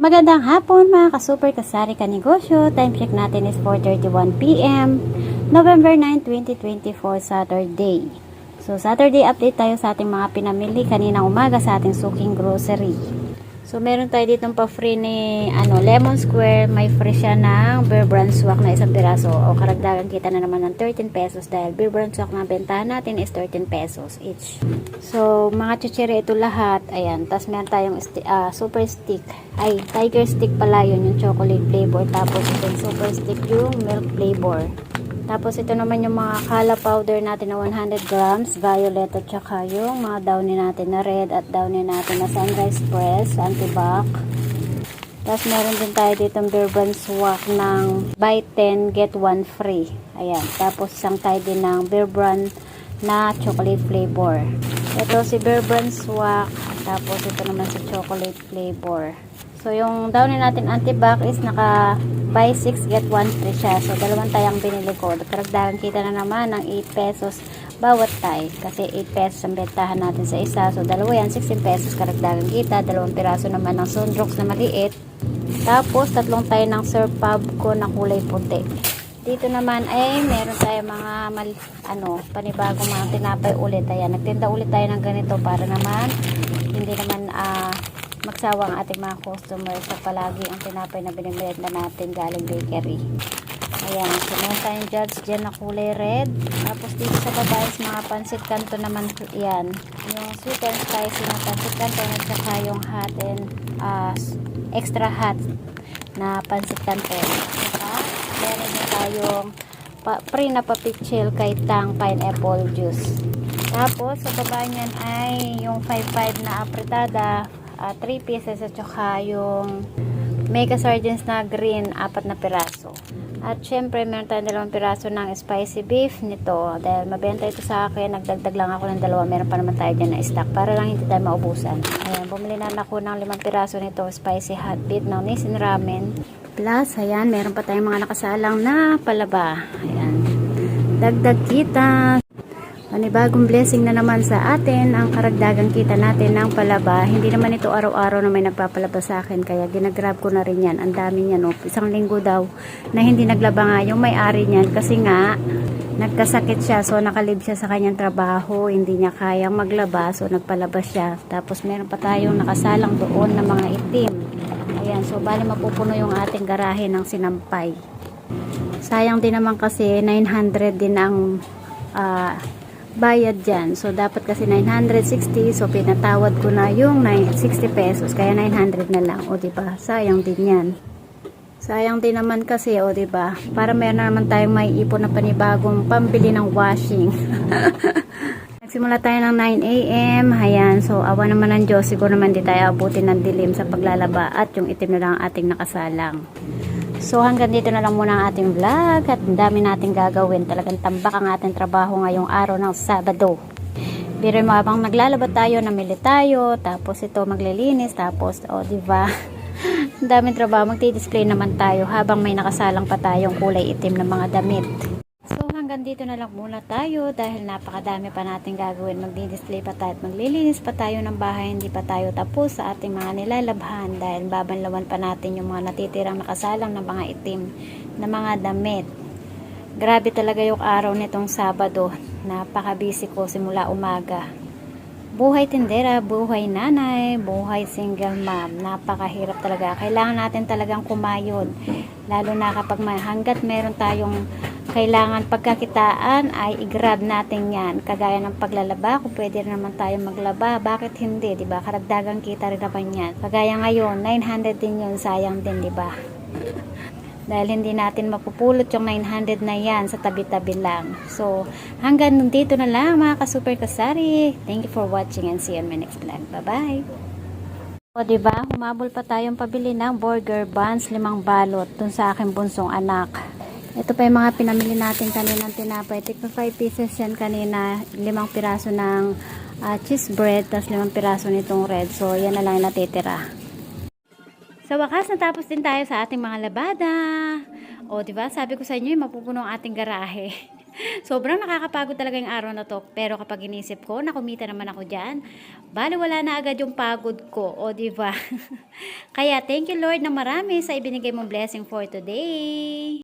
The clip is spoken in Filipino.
Magandang hapon mga ka-super kasari ka negosyo. Time check natin is 4.31pm, November 9, 2024, Saturday. So, Saturday update tayo sa ating mga pinamili kaninang umaga sa ating suking grocery. So, meron tayo ditong pa-free ni ano, Lemon Square. May free siya ng Bear Brand Swak na isang piraso. O karagdagan kita na naman ng 13 pesos dahil Bear Brand Swak na bentahan natin is 13 pesos each. So, mga chichiri ito lahat. Ayan. Tapos meron tayong sti- ah, super stick. Ay, tiger stick pala yun, yung chocolate flavor. Tapos itong super stick yung milk flavor. Tapos ito naman yung mga kala powder natin na 100 grams, violet at saka yung mga downy natin na red at downy natin na sunrise press, antibac. Tapos meron din tayo ditong Bourbon Swak ng buy 10 get 1 free. Ayan. Tapos isang tayo din ng Bourbon na chocolate flavor. Ito si Bourbon Swak. Tapos ito naman si chocolate flavor. So yung downy natin antibac is naka buy 6 get 1 free siya. So dalawang tayang binili ko. Karagdagan kita na naman ng 8 pesos bawat tay. Kasi 8 pesos ang bentahan natin sa isa. So dalawa yan 16 pesos karagdagan kita. Dalawang piraso naman ng Sundrox na maliit. Tapos tatlong tayo ng Sir Pub ko na kulay puti. Dito naman ay meron tayo mga mal, ano, panibagong mga tinapay ulit. Ayan, nagtinda ulit tayo ng ganito para naman hindi naman ah magsawa ang ating mga customers sa palagi ang tinapay na binibenta natin galing bakery. Ayan, so meron tayong judge dyan na kulay red. Tapos dito sa baba is mga pansit kanto naman yan. Yung sweet and spicy na pansit kanto at saka yung hot and ah, extra hot na pansit kanto. Saka meron din tayong pa, pre na papichil kay Tang Pineapple Juice. Tapos sa baba niyan ay yung 5-5 na apretada, 3 pieces at saka yung mega sardines na green, apat na piraso. At syempre, meron tayong dalawang piraso ng spicy beef nito. Dahil mabenta ito sa akin, nagdagdag lang ako ng dalawa. Meron pa naman tayo dyan na stock para lang hindi tayo maubusan. Ayan, bumili na ako ng limang piraso nito, spicy hot beef ng Nissin Ramen. Plus, ayan, meron pa tayong mga nakasalang na palaba. Ayan, dagdag kita. Panibagong blessing na naman sa atin ang karagdagang kita natin ng palaba. Hindi naman ito araw-araw na may nagpapalaba sa akin kaya ginagrab ko na rin yan. Ang dami niyan. Oh. Isang linggo daw na hindi naglaba nga yung may-ari niyan kasi nga nagkasakit siya so nakalib siya sa kanyang trabaho. Hindi niya kayang maglaba so nagpalaba siya. Tapos meron pa tayong nakasalang doon na mga itim. Ayan so bali mapupuno yung ating garahe ng sinampay. Sayang din naman kasi 900 din ang ah, bayad dyan. So, dapat kasi 960. So, pinatawad ko na yung 960 pesos. Kaya 900 na lang. O, diba? Sayang din yan. Sayang din naman kasi, o, diba? Para meron na naman tayong may ipon na panibagong pambili ng washing. Nagsimula tayo ng 9 a.m. Ayan. So, awa naman ng Diyos. Siguro naman di tayo abutin ng dilim sa paglalaba. At yung itim na lang ang ating nakasalang. So hanggang dito na lang muna ang ating vlog at ang dami nating gagawin. Talagang tambak ang ating trabaho ngayong araw ng Sabado. Pero mo habang naglalaba tayo, namili tayo, tapos ito maglilinis, tapos o oh, di ba? Ang daming trabaho, magdi-display naman tayo habang may nakasalang pa tayong kulay itim na mga damit. So hanggang dito na lang muna tayo dahil napakadami pa natin gagawin. Magdi-display pa tayo at maglilinis pa tayo ng bahay. Hindi pa tayo tapos sa ating mga nilalabhan dahil babanlawan pa natin yung mga natitirang nakasalang na mga itim na mga damit. Grabe talaga yung araw nitong Sabado. Napaka-busy ko simula umaga. Buhay tindera, buhay nanay, buhay single mom. Napakahirap talaga. Kailangan natin talagang kumayod. Lalo na kapag may, hanggat meron tayong kailangan pagkakitaan ay i-grab natin yan. Kagaya ng paglalaba, kung pwede naman tayo maglaba, bakit hindi, di ba? Karagdagang kita rin naman yan. Kagaya ngayon, 900 din yun, sayang din, di ba? Dahil hindi natin mapupulot yung 900 na yan sa tabi-tabi lang. So, hanggang dito na lang mga ka-super kasari. Thank you for watching and see you on my next vlog. Bye-bye! O, diba? Humabol pa tayong pabili ng burger buns, limang balot, dun sa aking bunsong anak. Ito pa yung mga pinamili natin kaninang tinapay. Tigpa 5 pieces yan kanina. Limang piraso ng ah, cheese bread, tapos limang piraso nitong red. So, yan na lang yung natitira. Sa wakas, natapos din tayo sa ating mga labada. O, di ba? Sabi ko sa inyo, mapupuno ang ating garahe. Sobrang nakakapagod talaga yung araw na to. Pero kapag inisip ko, nakumita naman ako dyan, bali wala na agad yung pagod ko. O, di ba? Kaya, thank you Lord na marami sa ibinigay mong blessing for today.